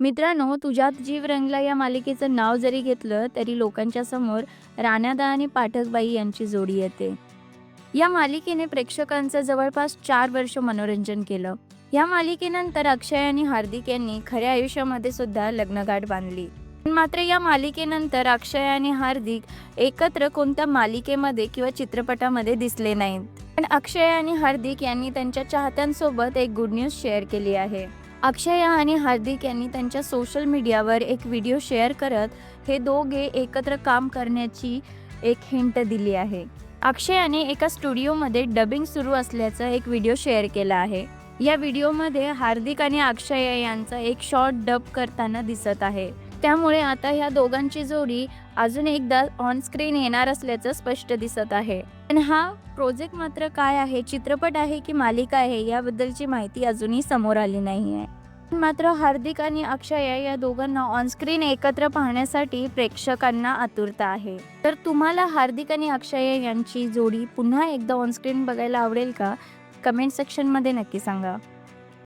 मित्रांनो तुझ्यात जीव रंगला या मालिकेचं नाव जरी घेतलं तरी लोकांच्या समोर राणादा आणि पाठकबाई यांची जोडी येते. या मालिकेने प्रेक्षकांचं जवळपास चार वर्ष मनोरंजन केलं. या मालिकेनंतर अक्षय आणि हार्दिक यांनी खऱ्या आयुष्यामध्ये सुद्धा लग्नगाठ बांधली. पण मात्र या मालिकेनंतर अक्षय आणि हार्दिक एकत्र कोणत्या मालिकेमध्ये किंवा चित्रपटामध्ये दिसले नाहीत. पण अक्षय आणि हार्दिक यांनी त्यांच्या चाहत्यांसोबत एक गुड न्यूज शेअर केली आहे. अक्षया आणि हार्दिक यांनी त्यांच्या सोशल मीडियावर एक व्हिडिओ शेअर करत हे दोघे एकत्र काम करण्याची एक हिंट दिली आहे. अक्षयाने एका स्टुडिओमध्ये डबिंग सुरू असल्याचा एक व्हिडिओ शेअर केला आहे. या व्हिडिओमध्ये हार्दिक आणि अक्षय यांचा एक शॉर्ट डब करताना दिसत आहे. त्यामुळे आता ह्या दोघांची जोडी अजून एकदा ऑन स्क्रीन येणार असल्याचं स्पष्ट दिसत आहे. पण हा प्रोजेक्ट मात्र काय आहे चित्रपट आहे की मालिका आहे याबद्दलची माहिती अजूनही समोर आली नाही आहे मात्र हार्दिक आणि अक्षय या दोघांना ऑनस्क्रीन एकत्र पाहण्यासाठी प्रेक्षकांना आतुरता आहे. तर तुम्हाला हार्दिक आणि अक्षय यांची जोडी पुन्हा एकदा ऑनस्क्रीन बघायला आवडेल का? कमेंट सेक्शनमध्ये नक्की सांगा.